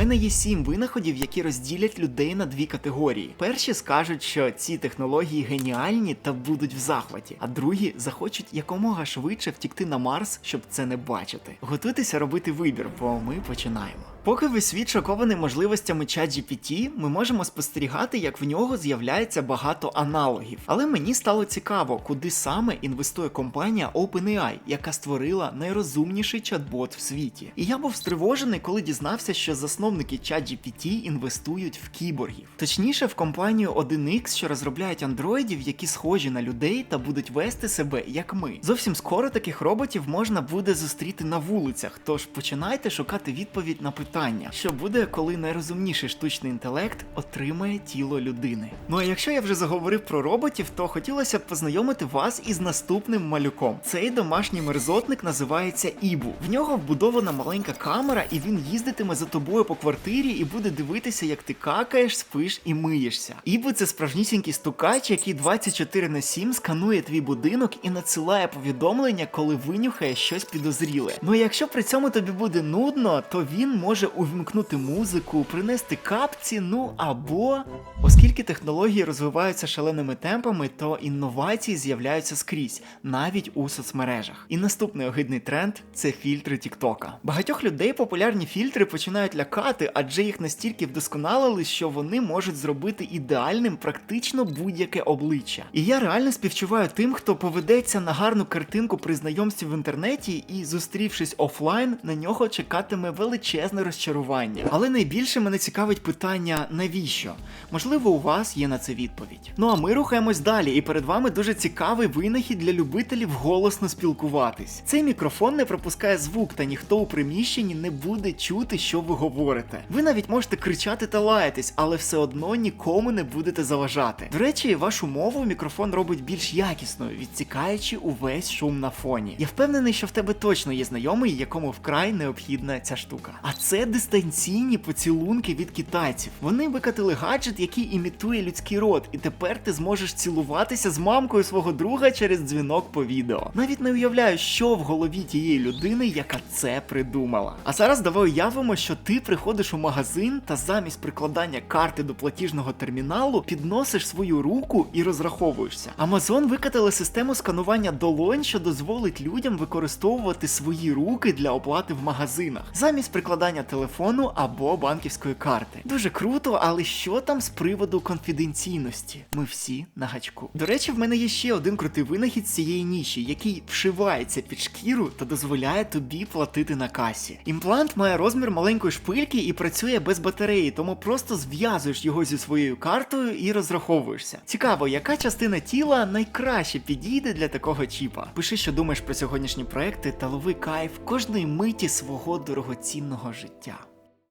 мене є сім винаходів, які розділять людей на дві категорії. Перші скажуть, що ці технології геніальні та будуть в захваті, а другі захочуть якомога швидше втікти на Марс, щоб це не бачити. Готуйтеся робити вибір, бо ми починаємо. Поки весь світ шокований можливостями ChatGPT, ми можемо спостерігати, як в нього з'являється багато аналогів. Але мені стало цікаво, куди саме інвестує компанія OpenAI, яка створила найрозумніший чат-бот в світі. І я був стривожений, коли дізнався, що засновники ChatGPT інвестують в кіборгів. Точніше, в компанію 1X, що розробляють андроїдів, які схожі на людей та будуть вести себе як ми. Зовсім скоро таких роботів можна буде зустріти на вулицях. Тож починайте шукати відповідь на питання, що буде, коли найрозумніший штучний інтелект отримає тіло людини. Ну а якщо я вже заговорив про роботів, то хотілося б познайомити вас із наступним малюком. Цей домашній мерзотник називається Ібу. В нього вбудована маленька камера, і він їздитиме за тобою по квартирі і буде дивитися, як ти какаєш, спиш і миєшся. Ібу це справжнісінький стукач, який 24 на 7 сканує твій будинок і надсилає повідомлення, коли винюхає щось підозріле. Ну якщо при цьому тобі буде нудно, то він може увімкнути музику, принести капці, ну або оскільки технології розвиваються шаленими темпами, то інновації з'являються скрізь, навіть у соцмережах. І наступний огидний тренд це фільтри Тіктока. Багатьох людей популярні фільтри починають лякати, адже їх настільки вдосконалили, що вони можуть зробити ідеальним практично будь-яке обличчя. І я реально співчуваю тим, хто поведеться на гарну картинку при знайомстві в інтернеті і, зустрівшись офлайн, на нього чекатиме величезне розчарування. Але найбільше мене цікавить питання навіщо? Можливо, у вас є на це відповідь. Ну а ми рухаємось далі, і перед вами дуже цікавий винахід для любителів голосно спілкуватись. Цей мікрофон не пропускає звук, та ніхто у приміщенні не буде чути, що ви говорите. Ви навіть можете кричати та лаятись, але все одно нікому не будете заважати. До речі, вашу мову мікрофон робить більш якісною, відсікаючи увесь шум на фоні. Я впевнений, що в тебе точно є знайомий, якому вкрай необхідна ця штука. А це дистанційні поцілунки від китайців. Вони викатили гаджет, який імітує людський рот, і тепер ти зможеш цілуватися з мамкою свого друга через дзвінок по відео. Навіть не уявляю, що в голові тієї людини, яка це придумала. А зараз давай уявимо, що ти приходиш у магазин та замість прикладання карти до платіжного терміналу підносиш свою руку і розраховуєшся. Amazon викатили систему сканування долонь, що дозволить людям використовувати свої руки для оплати в магазинах, замість прикладання телефону або банківської карти. Дуже круто, але що там з приводу конфіденційності? Ми всі на гачку. До речі, в мене є ще один крутий винахід з цієї ніші, який вшивається під шкіру та дозволяє тобі платити на касі. Імплант має розмір маленької шпильки і працює без батареї, тому просто зв'язуєш його зі своєю картою і розраховуєшся. Цікаво, яка частина тіла найкраще підійде для такого чіпа? Пиши, що думаєш про сьогоднішні проекти та лови кайф кожної миті свого дорогоцінного життя. 家。